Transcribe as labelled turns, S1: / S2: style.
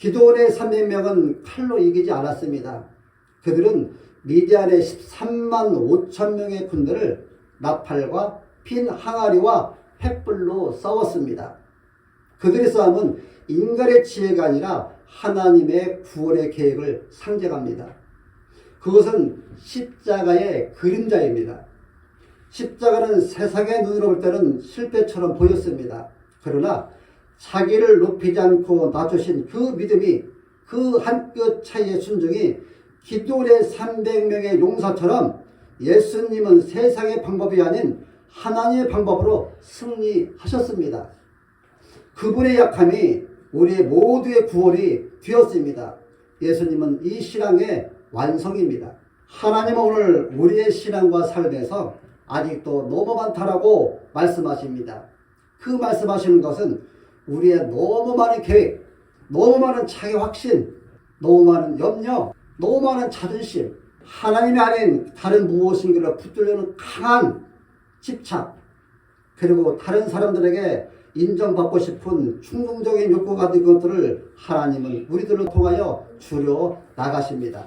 S1: 기도원의 300명은 칼로 이기지 않았습니다. 그들은 미디안의 13만 5천 명의 군대를 나팔과 빈 항아리와 횃불로 싸웠습니다. 그들의 싸움은 인간의 지혜가 아니라 하나님의 구원의 계획을 상징합니다. 그것은 십자가의 그림자입니다. 십자가는 세상의 눈으로 볼 때는 실패처럼 보였습니다. 그러나 자기를 높이지 않고 낮추신 그 믿음이 그 한 끗 차이의 순종이 기도의 300명의 용사처럼 예수님은 세상의 방법이 아닌 하나님의 방법으로 승리하셨습니다. 그분의 약함이 우리의 모두의 구원이 되었습니다. 예수님은 이 신앙의 완성입니다. 하나님은 오늘 우리의 신앙과 삶에서 아직도 너무 많다라고 말씀하십니다. 그 말씀하시는 것은 우리의 너무 많은 계획, 너무 많은 자기 확신, 너무 많은 염려, 너무 많은 자존심, 하나님이 아닌 다른 무엇인가를 붙들려는 강한 집착, 그리고 다른 사람들에게 인정받고 싶은 충동적인 욕구가 된 것들을 하나님은 우리들을 통하여 줄여 나가십니다.